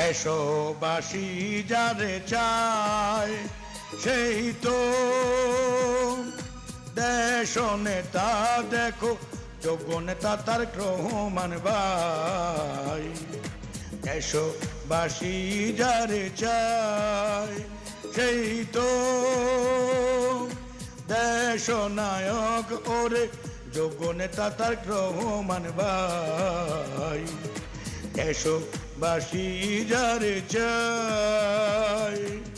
দেশবাসী যারে চায়, সেই তো দেশ নেতা, দেখো যোগ্য নেতা তার রহমান ভাই। দেশবাসী যারে চায়, সেই তো দেশ নায়ক ওরে যোগ্য নেতা তার রহমান ভাই। দেশবাসী যারে চায়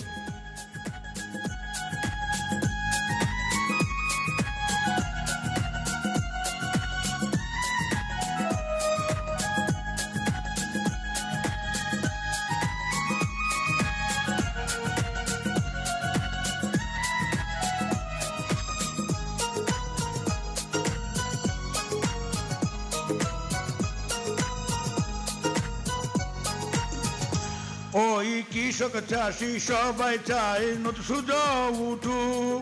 ওই কৃষক চাষি সবাই চায় নতুন সুযোগ উঠুক।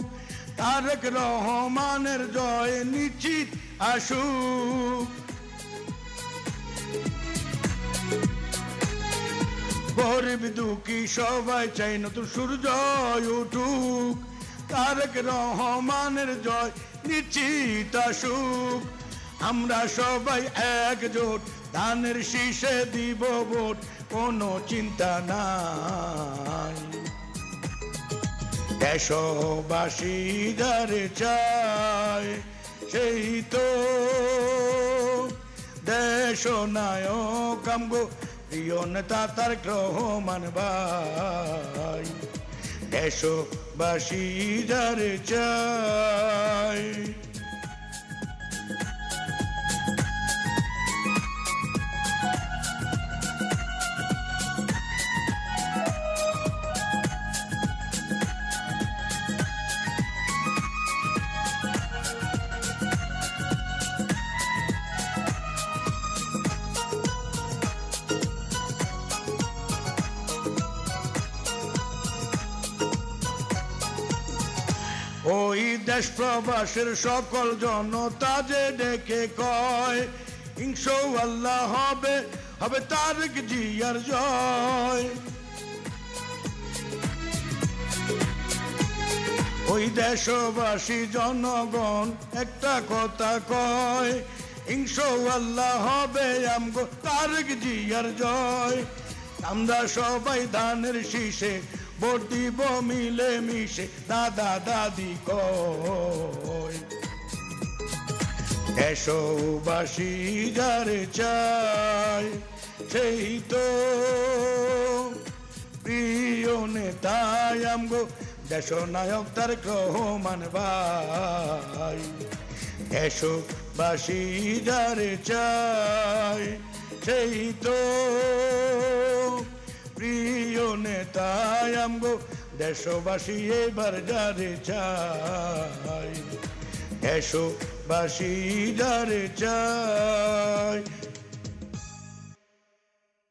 তারেক রহমানের জয় নিশ্চিত আসুক। গরিব দুঃখী সবাই চাই নতুন সূর্য উঠুক। তারেক রহমানের জয় নিশ্চিত আসুক। আমরা সবাই একজোট ধানের শীষে দিব ভোট, কোনো চিন্তা নাই। দেশবাসী যারে চায় সেই তো দেশ নায়ক আমগো, প্রিয় নেতা তার রহমান ভাই দেশবাসী যারে চায় ওই দেশ প্রবাসের সকল জনতা যে ডেকে কয় হিংস আল্লাহ হবে হবে তারেক জিয়ার জয়। ওই দেশবাসী জনগণ একটা কথা কয় হিংস আল্লাহ হবে আমগো তারেক জিয়ার জয়। আমরা সবাই ধানের শীষে ভোট মিলে মিশে দাদা দাদি কয় দেশবাসী যারে চায় সেই তো প্রিয় নেতায় আমগো দেশ নায়ক তার রহমান ভাই। দেশবাসী যারে চায় সেই তো প্রিয় নেতায় আমগো। দেশবাসী এবার যারে চায় দেশবাসী যারে চায়।